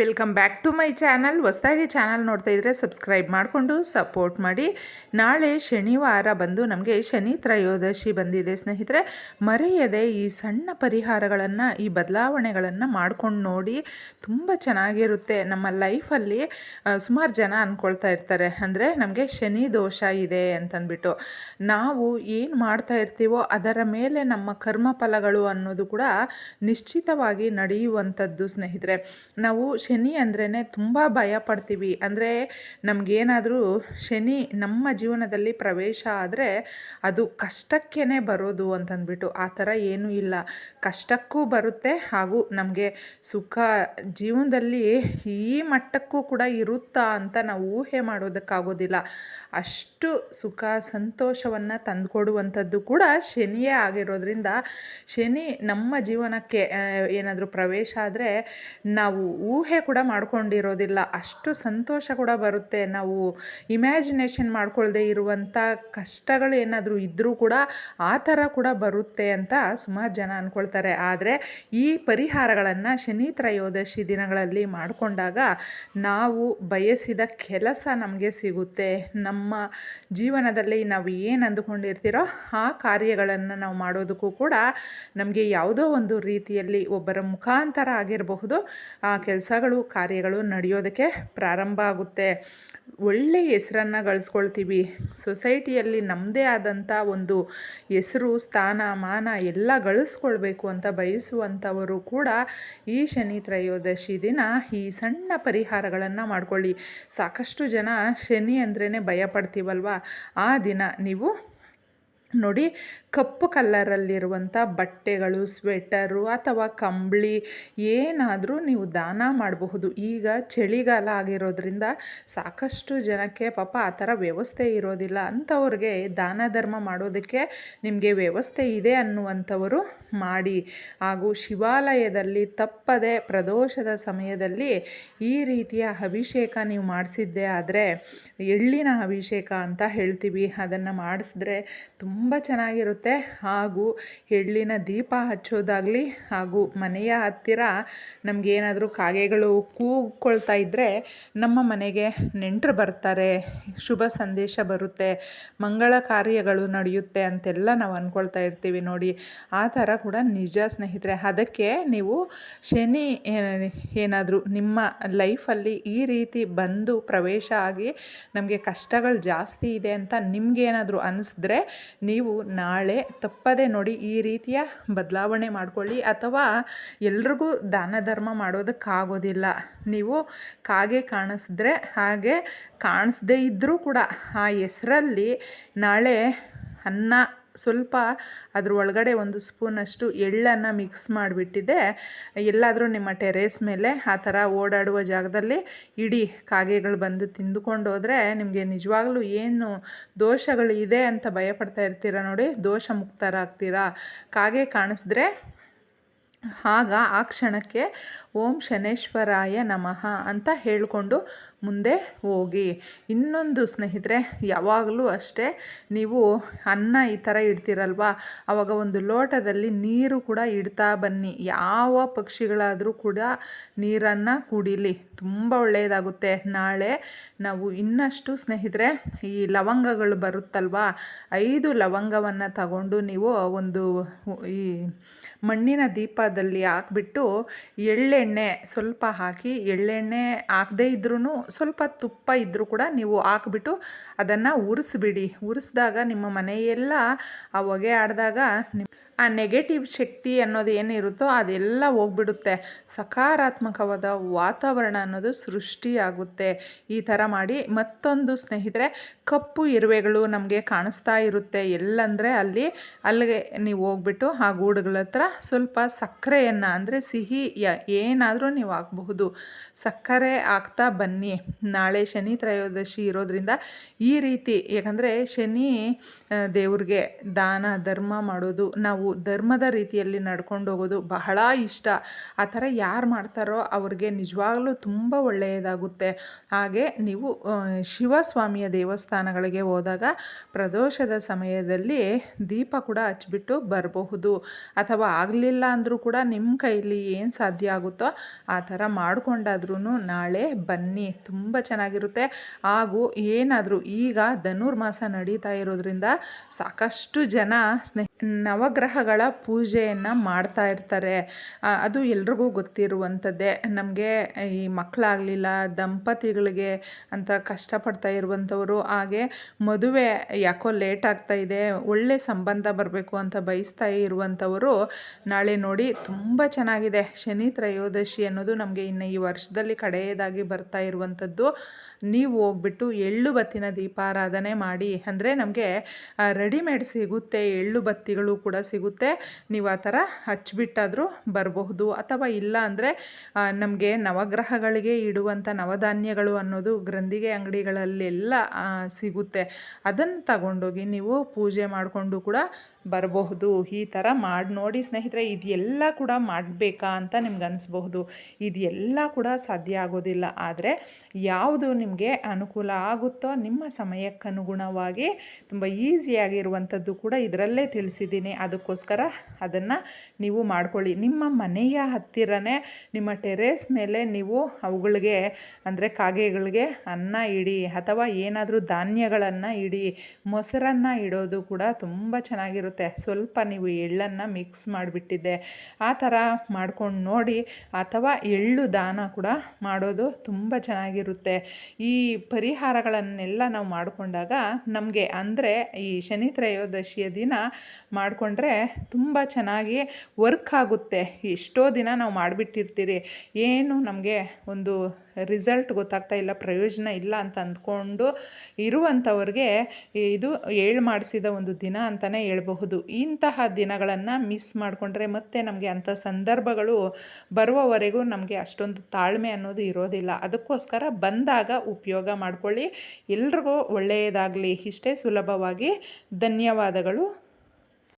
Welcome back to my channel. ಹೊಸದಾಗಿ channel ನೋಡ್ತಾ ಇದ್ದರೆ ಸಬ್ಸ್ಕ್ರೈಬ್ ಮಾಡಿಕೊಂಡು ಸಪೋರ್ಟ್ ಮಾಡಿ. ನಾಳೆ ಶನಿವಾರ ಬಂದು ನಮಗೆ ಶನಿ ತ್ರಯೋದಶಿ ಬಂದಿದೆ ಸ್ನೇಹಿತರೆ. ಮರೆಯದೆ ಈ ಸಣ್ಣ ಪರಿಹಾರಗಳನ್ನು, ಈ ಬದಲಾವಣೆಗಳನ್ನು ಮಾಡ್ಕೊಂಡು ನೋಡಿ ತುಂಬ ಚೆನ್ನಾಗಿರುತ್ತೆ. ನಮ್ಮ ಲೈಫಲ್ಲಿ ಸುಮಾರು ಜನ ಅಂದ್ಕೊಳ್ತಾ ಇರ್ತಾರೆ. ಅಂದರೆ ನಮಗೆ ಶನಿ ದೋಷ ಇದೆ ಅಂತಂದ್ಬಿಟ್ಟು. ನಾವು ಏನು ಮಾಡ್ತಾ ಇರ್ತೀವೋ ಅದರ ಮೇಲೆ ನಮ್ಮ ಕರ್ಮಫಲಗಳು ಅನ್ನೋದು ಕೂಡ ನಿಶ್ಚಿತವಾಗಿ ನಡೆಯುವಂಥದ್ದು ಸ್ನೇಹಿತರೆ. ನಾವು ಶನಿ ಅಂದ್ರೇ ತುಂಬ ಭಯ ಪಡ್ತೀವಿ. ಅಂದರೆ ನಮಗೇನಾದರೂ ಶನಿ ನಮ್ಮ ಜೀವನದಲ್ಲಿ ಪ್ರವೇಶ ಆದರೆ ಅದು ಕಷ್ಟಕ್ಕೇ ಬರೋದು ಅಂತಂದ್ಬಿಟ್ಟು ಆ ಥರ ಏನೂ ಇಲ್ಲ. ಕಷ್ಟಕ್ಕೂ ಬರುತ್ತೆ ಹಾಗೂ ನಮಗೆ ಸುಖ ಜೀವನದಲ್ಲಿ ಈ ಮಟ್ಟಕ್ಕೂ ಕೂಡ ಇರುತ್ತಾ ಅಂತ ನಾವು ಊಹೆ ಮಾಡೋದಕ್ಕಾಗೋದಿಲ್ಲ. ಅಷ್ಟು ಸುಖ ಸಂತೋಷವನ್ನು ತಂದುಕೊಡುವಂಥದ್ದು ಕೂಡ ಶನಿಯೇ ಆಗಿರೋದ್ರಿಂದ ಶನಿ ನಮ್ಮ ಜೀವನಕ್ಕೆ ಏನಾದರೂ ಪ್ರವೇಶ ಆದರೆ ನಾವು ಊಹೆ ಕೂಡ ಮಾಡ್ಕೊಂಡಿರೋದಿಲ್ಲ. ಅಷ್ಟು ಸಂತೋಷ ಕೂಡ ಬರುತ್ತೆ. ನಾವು ಇಮ್ಯಾಜಿನೇಷನ್ ಮಾಡ್ಕೊಳ್ಳದೆ ಇರುವಂಥ ಕಷ್ಟಗಳು ಏನಾದರೂ ಇದ್ದರೂ ಕೂಡ ಆ ಥರ ಕೂಡ ಬರುತ್ತೆ ಅಂತ ಸುಮಾರು ಜನ ಅಂದ್ಕೊಳ್ತಾರೆ ಆದರೆ ಈ ಪರಿಹಾರಗಳನ್ನು ಶನಿ, ತ್ರಯೋದಶಿ ದಿನಗಳಲ್ಲಿ ಮಾಡಿಕೊಂಡಾಗ ನಾವು ಬಯಸಿದ ಕೆಲಸ ನಮಗೆ ಸಿಗುತ್ತೆ. ನಮ್ಮ ಜೀವನದಲ್ಲಿ ನಾವು ಏನು ಅಂದುಕೊಂಡಿರ್ತೀರೋ ಆ ಕಾರ್ಯಗಳನ್ನು ನಾವು ಮಾಡೋದಕ್ಕೂ ಕೂಡ ನಮಗೆ ಯಾವುದೋ ಒಂದು ರೀತಿಯಲ್ಲಿ ಒಬ್ಬರ ಮುಖಾಂತರ ಆಗಿರಬಹುದು. ಆ ಕೆಲಸಗಳು ಕಾರ್ಯಗಳು ನಡೆಯೋದಕ್ಕೆ ಪ್ರಾರಂಭ ಆಗುತ್ತೆ. ಒಳ್ಳೆಯ ಹೆಸರನ್ನು ಗಳಿಸ್ಕೊಳ್ತೀವಿ. ಸೊಸೈಟಿಯಲ್ಲಿ ನಮ್ಮದೇ ಆದಂಥ ಒಂದು ಹೆಸರು, ಸ್ಥಾನ, ಮಾನ ಎಲ್ಲ ಗಳಿಸ್ಕೊಳ್ಬೇಕು ಅಂತ ಬಯಸುವಂಥವರು ಕೂಡ ಈ ಶನಿ ತ್ರಯೋದಶಿ ದಿನ ಈ ಸಣ್ಣ ಪರಿಹಾರಗಳನ್ನು ಮಾಡ್ಕೊಳ್ಳಿ. ಸಾಕಷ್ಟು ಜನ ಶನಿ ಅಂದ್ರೇ ಭಯ ಪಡ್ತೀವಲ್ವ ಆ ದಿನ ನೀವು ನೋಡಿ ಕಪ್ಪು ಕಲ್ಲರಲ್ಲಿರುವಂಥ ಬಟ್ಟೆಗಳು, ಸ್ವೆಟರು ಅಥವಾ ಕಂಬಳಿ ಏನಾದರೂ ನೀವು ದಾನ ಮಾಡಬಹುದು. ಈಗ ಚಳಿಗಾಲ ಆಗಿರೋದ್ರಿಂದ ಸಾಕಷ್ಟು ಜನಕ್ಕೆ ಪಾಪ ಆ ಥರ ವ್ಯವಸ್ಥೆ ಇರೋದಿಲ್ಲ. ಅಂಥವ್ರಿಗೆ ದಾನ ಧರ್ಮ ಮಾಡೋದಕ್ಕೆ ನಿಮಗೆ ವ್ಯವಸ್ಥೆ ಇದೆ ಅನ್ನುವಂಥವರು ಮಾಡಿ. ಹಾಗೂ ಶಿವಾಲಯದಲ್ಲಿ ತಪ್ಪದೆ ಪ್ರದೋಷದ ಸಮಯದಲ್ಲಿ ಈ ರೀತಿಯ ಅಭಿಷೇಕ ನೀವು ಮಾಡಿಸಿದ್ದೆ ಆದರೆ ಎಳ್ಳಿನ ಅಭಿಷೇಕ ಅಂತ ಹೇಳ್ತೀವಿ. ಅದನ್ನು ಮಾಡಿಸಿದ್ರೆ ತುಂಬ ಚೆನ್ನಾಗಿರುತ್ತೆ. ಹಾಗೂ ಎಳ್ಳಿನ ದೀಪ ಹಚ್ಚೋದಾಗಲಿ ಹಾಗೂ ಮನೆಯ ಹತ್ತಿರ ನಮಗೇನಾದರೂ ಕಾಗೆಗಳು ಕೂಗ್ಕೊಳ್ತಾ ಇದ್ದರೆ ನಮ್ಮ ಮನೆಗೆ ನೆಂಟರು ಬರ್ತಾರೆ, ಶುಭ ಸಂದೇಶ ಬರುತ್ತೆ, ಮಂಗಳ ಕಾರ್ಯಗಳು ನಡೆಯುತ್ತೆ ಅಂತೆಲ್ಲ ನಾವು ಅಂದ್ಕೊಳ್ತಾ ಇರ್ತೀವಿ ನೋಡಿ. ಆ ಥರ ಕೂಡ ನಿಜ ಸ್ನೇಹಿತರೆ. ಅದಕ್ಕೆ ನೀವು ಶನಿ ಏನಾದರೂ ನಿಮ್ಮ ಲೈಫಲ್ಲಿ ಈ ರೀತಿ ಬಂದು ಪ್ರವೇಶ ಆಗಿ ನಮಗೆ ಕಷ್ಟಗಳು ಜಾಸ್ತಿ ಇದೆ ಅಂತ ನಿಮಗೇನಾದರೂ ಅನ್ನಿಸಿದ್ರೆ ನೀವು ನಾಳೆ ತಪ್ಪದೆ ನೋಡಿ ಈ ರೀತಿಯ ಬದಲಾವಣೆ ಮಾಡ್ಕೊಳ್ಳಿ ಅಥವಾ ಎಲ್ರಿಗೂ ದಾನ ಧರ್ಮ ಮಾಡೋದಕ್ಕಾಗೋದಿಲ್ಲ. ನೀವು ಕಾಗೆ ಕಾಣಿಸಿದ್ರೆ ಹಾಗೆ ಕಾಣಿಸ್ದೇ ಇದ್ದರೂ ಕೂಡ ಆ ಹೆಸರಲ್ಲಿ ನಾಳೆ ಅನ್ನ ಸ್ವಲ್ಪ ಅದ್ರ ಒಳಗಡೆ ಒಂದು ಸ್ಪೂನಷ್ಟು ಎಳ್ಳನ್ನು ಮಿಕ್ಸ್ ಮಾಡಿಬಿಟ್ಟಿದ್ದೆ. ಎಲ್ಲಾದರೂ ನಿಮ್ಮ ಟೆರೇಸ್ ಮೇಲೆ ಆ ಥರ ಓಡಾಡುವ ಜಾಗದಲ್ಲಿ ಇಡೀ ಕಾಗೆಗಳು ಬಂದು ತಿಂದುಕೊಂಡು ಹೋದರೆ ನಿಮಗೆ ನಿಜವಾಗ್ಲೂ ಏನು ದೋಷಗಳು ಇದೆ ಅಂತ ಭಯಪಡ್ತಾ ಇರ್ತೀರ ನೋಡಿ. ದೋಷ ಮುಕ್ತರಾಗ್ತೀರಾ. ಕಾಗೆ ಕಾಣಿಸಿದ್ರೆ ಆಗ ಆ ಕ್ಷಣಕ್ಕೆ ಓಂ ಶನೇಶ್ವರಾಯ ನಮಃ ಅಂತ ಹೇಳಿಕೊಂಡು ಮುಂದೆ ಹೋಗಿ. ಇನ್ನೊಂದು ಸ್ನೇಹಿತರೆ, ಯಾವಾಗಲೂ ಅಷ್ಟೇ ನೀವು ಅನ್ನ ಈ ಥರ ಇಡ್ತೀರಲ್ವ? ಆವಾಗ ಒಂದು ಲೋಟದಲ್ಲಿ ನೀರು ಕೂಡ ಇಡ್ತಾ ಬನ್ನಿ. ಯಾವ ಪಕ್ಷಿಗಳಾದರೂ ಕೂಡ ನೀರನ್ನು ಕುಡಿಲಿ. ತುಂಬ ಒಳ್ಳೆಯದಾಗುತ್ತೆ. ನಾಳೆ ನಾವು ಇನ್ನಷ್ಟು ಸ್ನೇಹಿತರೆ, ಈ ಲವಂಗಗಳು ಬರುತ್ತಲ್ವ? ಐದು ಲವಂಗವನ್ನು ತಗೊಂಡು ನೀವು ಒಂದು ಈ ಮಣ್ಣಿನ ದೀಪದಲ್ಲಿ ಹಾಕ್ಬಿಟ್ಟು ಎಳ್ಳೆಣ್ಣೆ ಸ್ವಲ್ಪ ಹಾಕಿ ಎಳ್ಳೆಣ್ಣೆ ಹಾಕದೇ ಇದ್ರೂ ಸ್ವಲ್ಪ ತುಪ್ಪ ಇದ್ದರೂ ಕೂಡ ನೀವು ಹಾಕ್ಬಿಟ್ಟು ಅದನ್ನು ಉರಿಸ್ಬಿಡಿ. ಉರಿಸಿದಾಗ ನಿಮ್ಮ ಮನೆಯೆಲ್ಲ ಆ ಹೊಗೆ ಆಡಿದಾಗ ಆ ನೆಗೆಟಿವ್ ಶಕ್ತಿ ಅನ್ನೋದು ಏನಿರುತ್ತೋ ಅದೆಲ್ಲ ಹೋಗ್ಬಿಡುತ್ತೆ. ಸಕಾರಾತ್ಮಕವಾದ ವಾತಾವರಣ ಅನ್ನೋದು ಸೃಷ್ಟಿಯಾಗುತ್ತೆ. ಈ ಥರ ಮಾಡಿ ಮತ್ತೊಂದು ಸ್ನೇಹಿತರೆ, ಕಪ್ಪು ಇರುವೆಗಳು ನಮಗೆ ಕಾಣಿಸ್ತಾ ಇರುತ್ತೆ. ಎಲ್ಲಂದರೆ ಅಲ್ಲಿ ಅಲ್ಲಿಗೆ ನೀವು ಹೋಗ್ಬಿಟ್ಟು ಆ ಗೂಡುಗಳ ಹತ್ರ ಸ್ವಲ್ಪ ಸಕ್ಕರೆಯನ್ನು, ಅಂದರೆ ಸಿಹಿ ಯ, ಏನಾದರೂ ನೀವು ಹಾಕಬಹುದು. ಸಕ್ಕರೆ ಹಾಕ್ತಾ ಬನ್ನಿ. ನಾಳೆ ಶನಿ ತ್ರಯೋದಶಿ ಇರೋದ್ರಿಂದ ಈ ರೀತಿ, ಯಾಕಂದರೆ ಶನಿ ದೇವ್ರಿಗೆ ದಾನ, ಧರ್ಮ ಮಾಡೋದು, ನಾವು ಧರ್ಮದ ರೀತಿಯಲ್ಲಿ ನಡ್ಕೊಂಡು ಹೋಗೋದು ಬಹಳ ಇಷ್ಟ. ಆ ಥರ ಯಾರು ಮಾಡ್ತಾರೋ ಅವ್ರಿಗೆ ನಿಜವಾಗ್ಲೂ ತುಂಬ ಒಳ್ಳೆಯದಾಗುತ್ತೆ. ಹಾಗೆ ನೀವು ಶಿವಸ್ವಾಮಿಯ ದೇವಸ್ಥಾನಗಳಿಗೆ ಹೋದಾಗ ಪ್ರದೋಷದ ಸಮಯದಲ್ಲಿ ದೀಪ ಕೂಡ ಹಚ್ಚಿಬಿಟ್ಟು ಬರಬಹುದು. ಅಥವಾ ಆಗಲಿಲ್ಲ ಅಂದರೂ ಕೂಡ ನಿಮ್ಮ ಕೈಲಿ ಏನು ಸಾಧ್ಯ ಆಗುತ್ತೋ ಆ ಥರ ಮಾಡಿಕೊಂಡಾದ್ರೂ ನಾಳೆ ಬನ್ನಿ. ತುಂಬ ಚೆನ್ನಾಗಿರುತ್ತೆ. ಹಾಗೂ ಏನಾದರೂ ಈಗ ಧನುರ್ಮಾಸ ನಡೀತಾ ಇರೋದ್ರಿಂದ ಸಾಕಷ್ಟು ಜನ ಸ್ನೇಹ ನವಗ್ರಹಗಳ ಪೂಜೆಯನ್ನು ಮಾಡ್ತಾ ಇರ್ತಾರೆ. ಅದು ಎಲ್ರಿಗೂ ಗೊತ್ತಿರುವಂಥದ್ದೇ. ನಮಗೆ ಈ ಮಕ್ಕಳಾಗಲಿಲ್ಲ ದಂಪತಿಗಳಿಗೆ ಅಂತ ಕಷ್ಟಪಡ್ತಾ ಇರುವಂಥವರು, ಹಾಗೆ ಮದುವೆ ಯಾಕೋ ಲೇಟ್ ಆಗ್ತಾ ಇದೆ, ಒಳ್ಳೆ ಸಂಬಂಧ ಬರಬೇಕು ಅಂತ ಬಯಸ್ತಾ ಇರುವಂಥವರು ನಾಳೆ ನೋಡಿ ತುಂಬ ಚೆನ್ನಾಗಿದೆ. ಶನಿ ತ್ರಯೋದಶಿ ಅನ್ನೋದು ನಮಗೆ ಇನ್ನು ಈ ವರ್ಷದಲ್ಲಿ ಕಡೆಯದಾಗಿ ಬರ್ತಾ ಇರುವಂಥದ್ದು. ನೀವು ಹೋಗ್ಬಿಟ್ಟು ಎಳ್ಳು ಬತ್ತಿನ ದೀಪಾರಾಧನೆ ಮಾಡಿ. ಅಂದರೆ ನಮಗೆ ರೆಡಿಮೇಡ್ ಸಿಗುತ್ತೆ ಎಳ್ಳು ಬತ್ತಿಗಳು ಕೂಡ ಸಿಗುತ್ತೆ. ನೀವು ಆ ಥರ ಹಚ್ಚಿಬಿಟ್ಟಾದರೂ ಬರಬಹುದು. ಅಥವಾ ಇಲ್ಲ ಅಂದರೆ ನಮಗೆ ನವಗ್ರಹಗಳಿಗೆ ಇಡುವಂಥ ನವಧಾನ್ಯಗಳು ಅನ್ನೋದು ಗ್ರಂಥಿಗೆ ಅಂಗಡಿಗಳಲ್ಲೆಲ್ಲ ಸಿಗುತ್ತೆ. ಅದನ್ನು ತಗೊಂಡೋಗಿ ನೀವು ಪೂಜೆ ಮಾಡಿಕೊಂಡು ಕೂಡ ಬರಬಹುದು. ಈ ಥರ ಮಾಡಿ ನೋಡಿ ಸ್ನೇಹಿತರೆ ಇದೆಲ್ಲ ಕೂಡ ಮಾಡಬೇಕಾ ಅಂತ ನಿಮ್ಗೆ ಅನಿಸ್ಬಹುದು. ಇದೆಲ್ಲ ಕೂಡ ಸಾಧ್ಯ ಆಗೋದಿಲ್ಲ. ಆದರೆ ಯಾವುದು ನಿಮಗೆ ಅನುಕೂಲ ಆಗುತ್ತೋ ನಿಮ್ಮ ಸಮಯಕ್ಕನುಗುಣವಾಗಿ ತುಂಬ ಈಸಿಯಾಗಿರುವಂಥದ್ದು ಕೂಡ ಇದರಲ್ಲೇ ತಿಳಿಸಿದ್ದೀನಿ. ಅದಕ್ಕೋಸ್ಕರ ಅದನ್ನು ನೀವು ಮಾಡ್ಕೊಳ್ಳಿ. ನಿಮ್ಮ ಮನೆಯ ಹತ್ತಿರನೇ ನಿಮ್ಮ ಟೆರೇಸ್ ಮೇಲೆ ನೀವು ಅವುಗಳಿಗೆ ಅಂದರೆ ಕಾಗೆಗಳಿಗೆ ಅನ್ನ ಇಡಿ ಅಥವಾ ಏನಾದರೂ ಧಾನ್ಯಗಳನ್ನು ಇಡಿ, ಮೊಸರನ್ನು ಇಡೋದು ಕೂಡ ತುಂಬ ಚೆನ್ನಾಗಿರುತ್ತೆ. ಸ್ವಲ್ಪ ನೀವು ಎಳ್ಳನ್ನು ಮಿಕ್ಸ್ ಮಾಡಿಬಿಟ್ಟಿದ್ದೆ. ಆ ಥರ ಮಾಡ್ಕೊಂಡು ನೋಡಿ ಅಥವಾ ಎಳ್ಳು ದಾನ ಕೂಡ ಮಾಡೋದು ತುಂಬ ಚೆನ್ನಾಗಿರುತ್ತೆ. ಈ ಪರಿಹಾರಗಳನ್ನೆಲ್ಲ ನಾವು ಮಾಡಿಕೊಂಡಾಗ ನಮಗೆ ಅಂದರೆ ಈ ಶನಿ ತ್ರಯೋದಶಿಯ ದಿನ ಮಾಡಿಕೊಂಡ್ರೆ ತುಂಬ ಚೆನ್ನಾಗಿ ವರ್ಕ್ ಆಗುತ್ತೆ. ಎಷ್ಟೋ ದಿನ ನಾವು ಮಾಡಿಬಿಟ್ಟಿರ್ತೀರಿ. ಏನು ನಮಗೆ ಒಂದು ರಿಸಲ್ಟ್ ಗೊತ್ತಾಗ್ತಾ ಇಲ್ಲ, ಪ್ರಯೋಜನ ಇಲ್ಲ ಅಂತ ಅಂದ್ಕೊಂಡು ಇರುವಂಥವ್ರಿಗೆ ಇದು ಏಳು ಮಾಡಿಸಿದ ಒಂದು ದಿನ ಅಂತಲೇ ಹೇಳ್ಬಹುದು. ಇಂತಹ ದಿನಗಳನ್ನು ಮಿಸ್ ಮಾಡಿಕೊಂಡ್ರೆ ಮತ್ತೆ ನಮಗೆ ಅಂಥ ಸಂದರ್ಭಗಳು ಬರುವವರೆಗೂ ನಮಗೆ ಅಷ್ಟೊಂದು ತಾಳ್ಮೆ ಅನ್ನೋದು ಇರೋದಿಲ್ಲ. ಅದಕ್ಕೋಸ್ಕರ ಬಂದಾಗ ಉಪಯೋಗ ಮಾಡ್ಕೊಳ್ಳಿ. ಎಲ್ರಿಗೂ ಒಳ್ಳೆಯದಾಗಲಿ. ಇಷ್ಟೇ ಸುಲಭವಾಗಿ. ಧನ್ಯವಾದಗಳು.